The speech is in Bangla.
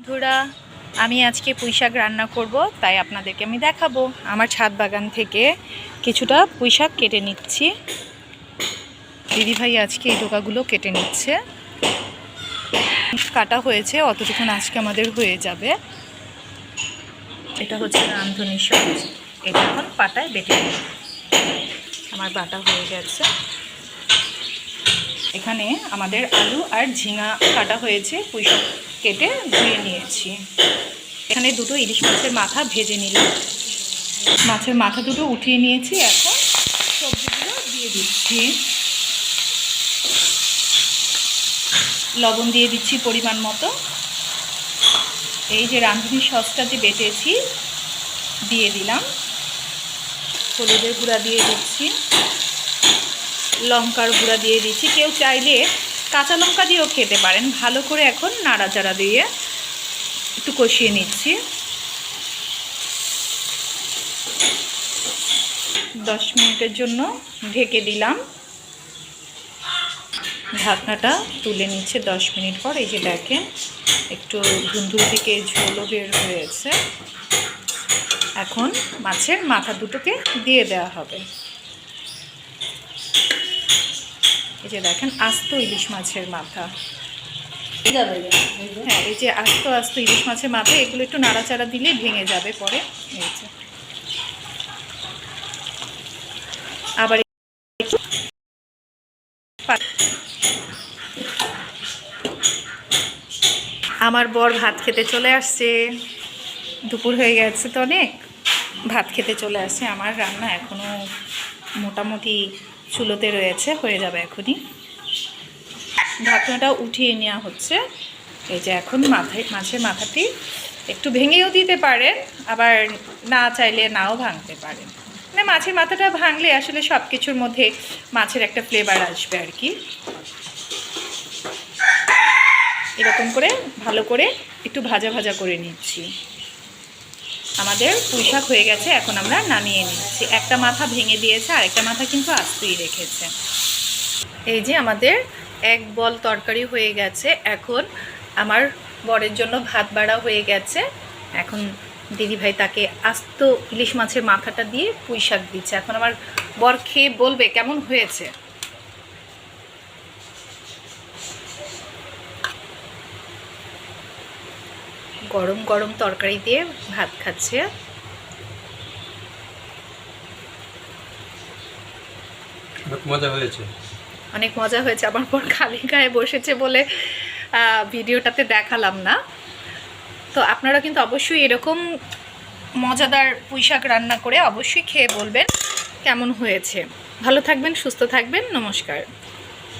বন্ধুরা, আমি আজকে পুঁইশাক রান্না করব, তাই আপনাদেরকে আমি দেখাবো। আমার ছাদ বাগান থেকে কিছুটা পুঁইশাক কেটে নিচ্ছি। দিদিভাই আজকে এই ডোকাগুলো কেটে নিচ্ছে। কাটা হয়েছে, অতটুকুন আজকে আমাদের হয়ে যাবে। এটা হচ্ছে রান্ধনি সবজি এটা এখন পাটায় বেটে আমার বাটা হয়ে গেছে। এখানে আমাদের আলু আর ঝিঙা কাটা হয়েছে পুঁইশাক। কেটে ধুয়ে নিয়েছি। এখানে দুটো ইলিশ মাছের মাথা ভেজে নিলাম। মাছের মাথা দুটো উঠিয়ে নিয়েছি, এখন সবজিগুলো দিয়ে দিচ্ছি। লবণ দিয়ে দিচ্ছি পরিমাণ মতো। এই যে রাঁধুনি সসটা যে বেটেছি, দিয়ে দিলাম। হলুদের গুঁড়া দিয়ে দিচ্ছি। লঙ্কার গুঁড়া দিয়ে দিচ্ছি। কেউ চাইলে কাঁচা লঙ্কা দিয়েও খেতে পারেন। ভালো করে এখন নাড়াচাড়া দিয়ে একটু কষিয়ে নিচ্ছি। দশ মিনিটের জন্য ঢেকে দিলাম। ঢাকনাটা তুলে নিচ্ছে দশ মিনিট পর। এই যে দেখেন, একটু ধুন্দুল থেকে ঝোলও বের হয়েছে। এখন মাছের মাথা দুটোকে দিয়ে দেওয়া হবে। এই যে দেখেন আস্ত ইলিশ মাছের মাথা। হ্যাঁ এই যে আস্ত আস্ত ইলিশ মাছের মাথা এগুলো একটু নাড়াচাড়া দিলেই ভেঙে যাবে পরে। এই যে। আবার আমার বর ভাত খেতে চলে আসছে। দুপুর হয়ে গেছে তো অনেক। ভাত খেতে চলে আসছে। আমার রান্না এখনও মোটামুটি চুলোতে রয়েছে, হয়ে যাবে এখনই। ঢাকনাটা উঠিয়ে নেওয়া হচ্ছে। এই যে এখন মাথায় মাছের মাথাটি একটু ভেঙেও দিতে পারেন, আবার না চাইলে নাও ভাঙতে পারেন। মানে মাছের মাথাটা ভাঙলে আসলে সব কিছুর মধ্যে মাছের একটা ফ্লেভার আসবে আর কি। এরকম করে ভালো করে একটু ভাজা ভাজা করে নিচ্ছি। আমাদের পুঁইশাক হয়ে গেছে, এখন আমরা নামিয়ে নিচ্ছি। একটা মাথা ভেঙে দিয়েছে আর একটা মাথা কিন্তু আস্তেই রেখেছে। এই যে আমাদের এক বল তরকারি হয়ে গেছে, এখন আমার বরের জন্য ভাত বাড়া হয়ে গেছে। এখন দিদিভাই তাকে আস্ত ইলিশ মাছের মাথাটা দিয়ে পুঁই শাক দিচ্ছে। এখন আমার বর খেয়ে বলবে, কেমন হয়েছে? গরম গরম তরকারি দিয়ে ভাত খাচ্ছে। অনেক মজা হয়েছে। অনেক মজা হয়েছে আমার পর খালি গায়ে বসেছে বলে ভিডিওটাতে দেখালাম না। তো আপনারা কিন্তু অবশ্যই এরকম মজাদার পুঁইশাক রান্না করে অবশ্যই খেয়ে বলবেন কেমন হয়েছে। ভালো থাকবেন সুস্থ থাকবেন নমস্কার।